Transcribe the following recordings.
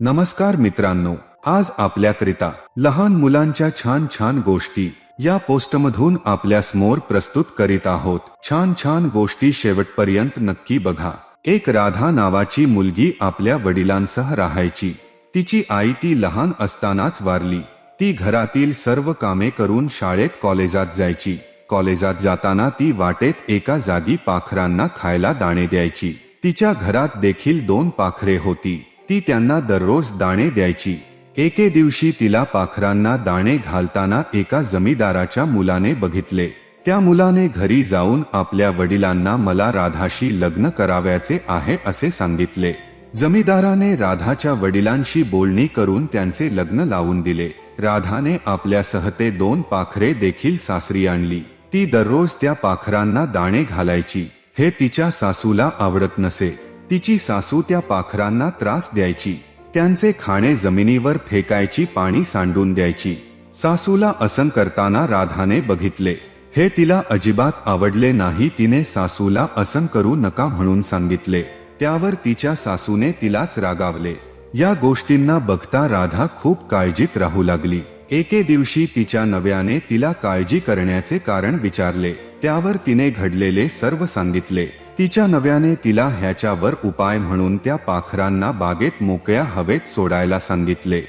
नमस्कार मित्रांनो आज आपल्याकरिता लहान मुलांच्या छान छान गोष्टी या पोस्टमधून आपल्यासमोर प्रस्तुत करीत आहोत. छान छान गोष्टी शेवटपर्यंत नक्की बघा. एक राधा नावाची मुलगी आपल्या वडिलांसह राहायची. तिची आई ती लहान असतानाच वारली. ती घरातील सर्व कामे करून शाळेत कॉलेजात जायची. कॉलेजात जाताना ती वाटेत एका जागी पाखरांना खायला दाणे द्यायची. तिच्या घरात देखील दोन पाखरे होती. ती त्यांना दररोज दाणे द्यायची. एके दिवशी तिला पाखरांना दाणे घालताना एका जमीदाराच्या मुलाने बघितले. त्या मुलाने घरी जाऊन आपल्या वडिलांना मला राधाशी लग्न करावयाचे आहे असे सांगितले. जमीदाराने राधाच्या वडिलांशी बोलणी करून त्यांचे लग्न लावून दिले. राधाने आपल्यासह ते दोन पाखरे देखील सासरी आणली. ती दररोज त्या पाखरांना दाणे घालायची. हे तिच्या सासूला आवडत नसे. तिची सासू त्या पाखरांना त्रास द्यायची. त्यांचे खाणे जमिनीवर फेकायची पाणी सांडून द्यायची. सासूला असं करताना राधाने बघितले. हे तिला अजिबात आवडले नाही तिने सासूला असं करू नका म्हणून सांगितले. त्यावर तिच्या सासूने तिलाच रागावले. या गोष्टींना बघता राधा खूप काळजीत राहू लागली. एके दिवशी तिच्या नव्याने तिला काळजी करण्याचे कारण विचारले. त्यावर तिने घडलेले सर्व सांगितले. तिच्या नव्याने तिला ह्याच्यावर उपाय म्हणून त्या पाखरांना बागेत मोकळ्या हवेत सोडायला सांगितले.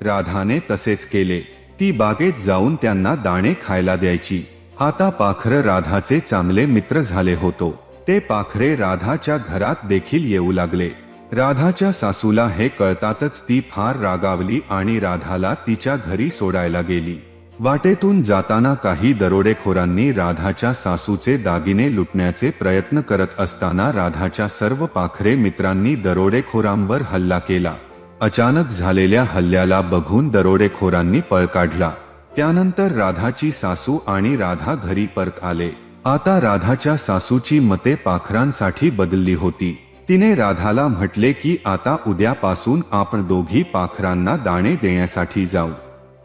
राधाने तसेच केले. ती बागेत जाऊन त्यांना दाणे खायला द्यायची. आता पाखर राधाचे चांगले मित्र झाले होतो. ते पाखरे राधाच्या घरात देखील येऊ लागले. राधाच्या सासूला हे कळतातच ती फार रागावली आणि राधाला तिच्या घरी सोडायला गेली. वाटेतून जाताना काही दरोडेखोरांनी राधाच्या सासूचे दागिने लुटण्याचे प्रयत्न करत असताना राधाच्या सर्व पाखरे मित्रांनी दरोडेखोरांवर हल्ला केला. अचानक झालेल्या हल्ल्याला बघून दरोडेखोरांनी पळ काढला. त्यानंतर राधाची सासू आणि राधा घरी परत आले. आता राधाच्या सासूची मते पाखरांसाठी बदलली होती. तिने राधाला म्हटले की आता उद्यापासून आपण दोघी पाखरांना दाणे देण्यासाठी जाऊ.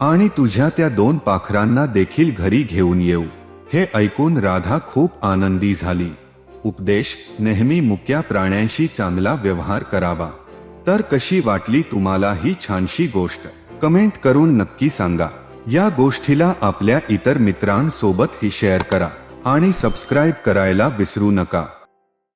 आणि तुझ्या त्या दोन पाखरांना देखील घरी घेऊन येऊ. हे ऐकून राधा खूप आनंदी झाली. उपदेश नेहमी मुक्या प्राण्यांशी चांगला व्यवहार करावा. तर कशी वाटली तुम्हाला ही छानशी गोष्ट? कमेंट करून नक्की सांगा. या गोष्टीला आपल्या इतर मित्रांसोबतही शेअर करा. आणि सबस्क्राईब करायला विसरू नका.